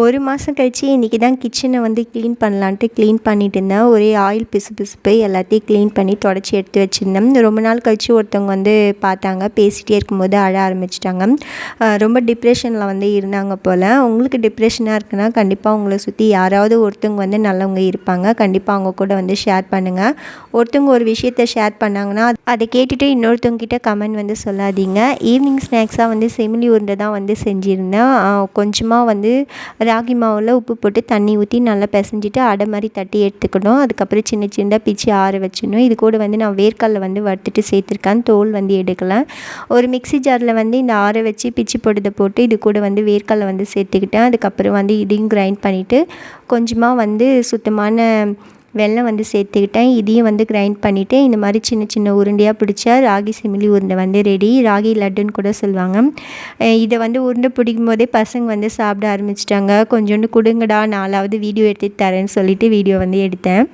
ஒரு மாதம் கழிச்சு இன்றைக்கி தான் கிச்சனை வந்து க்ளீன் பண்ணலான்ட்டு க்ளீன் பண்ணிட்டு இருந்தேன் ஒரே ஆயில் பிசு பிசுப்பு எல்லாத்தையும் க்ளீன் பண்ணி தொடச்சி எடுத்து வச்சுருந்தேன். ரொம்ப நாள் கழித்து ஒருத்தவங்க வந்து பார்த்தாங்க. பேசிகிட்டே இருக்கும்போது அழ ஆரம்பிச்சிட்டாங்க. ரொம்ப டிப்ரெஷனில் வந்து இருந்தாங்க போல். உங்களுக்கு டிப்ரெஷனாக இருக்குன்னா கண்டிப்பாக உங்களை சுற்றி யாராவது ஒருத்தவங்க வந்து நல்லவங்க இருப்பாங்க. கண்டிப்பாக அவங்க கூட வந்து ஷேர் பண்ணுங்கள் ஒருத்தவங்க ஒரு விஷயத்த ஷேர் பண்ணாங்கன்னா அதை கேட்டுட்டு இன்னொருத்தவங்ககிட்ட கமெண்ட் வந்து சொல்லாதீங்க. ஈவினிங் ஸ்நாக்ஸாக வந்து செமிலி உருண்டை தான் வந்து செஞ்சுருந்தேன். கொஞ்சமாக வந்து ராகி மாவில் உப்பு போட்டு தண்ணி ஊற்றி நல்லா பிசைஞ்சிட்டு அடை மாதிரி தட்டி எடுத்துக்கணும். அதுக்கப்புறம் சின்ன சின்னதாக பிச்சு ஆற வச்சிடணும். இது கூட வந்து நான் வேர்க்கடலை வந்து வறுத்துட்டு சேர்த்துருக்கேன். தோல் வந்து எடுக்கலை ஒரு மிக்ஸி ஜாரில் வந்து இந்த ஆற வச்சு பிச்சு போட்டதை போட்டு இது கூட வந்து வேர்க்கடலை வந்து சேர்த்துக்கிட்டேன். அதுக்கப்புறம் வந்து இதையும் கிரைண்ட் பண்ணிவிட்டு கொஞ்சமாக வந்து சுத்தமான வெள்ளம் வந்து சேர்த்துக்கிட்டேன். இதையும் வந்து கிரைண்ட் பண்ணிவிட்டு இந்த மாதிரி சின்ன சின்ன உருண்டையாக பிடிச்சா ராகி சிமிலி உருண்டை வந்து ரெடி ராகி லட்டுன்னு கூட சொல்லுவாங்க. இதை வந்து உருண்டை பிடிக்கும் போதே பசங்க வந்து சாப்பிட ஆரம்பிச்சிட்டாங்க. கொஞ்சோண்டு கொடுங்கடா நாலாவது வீடியோ எடுத்து தரேன்னு சொல்லிவிட்டு வீடியோ வந்து எடுத்தேன்.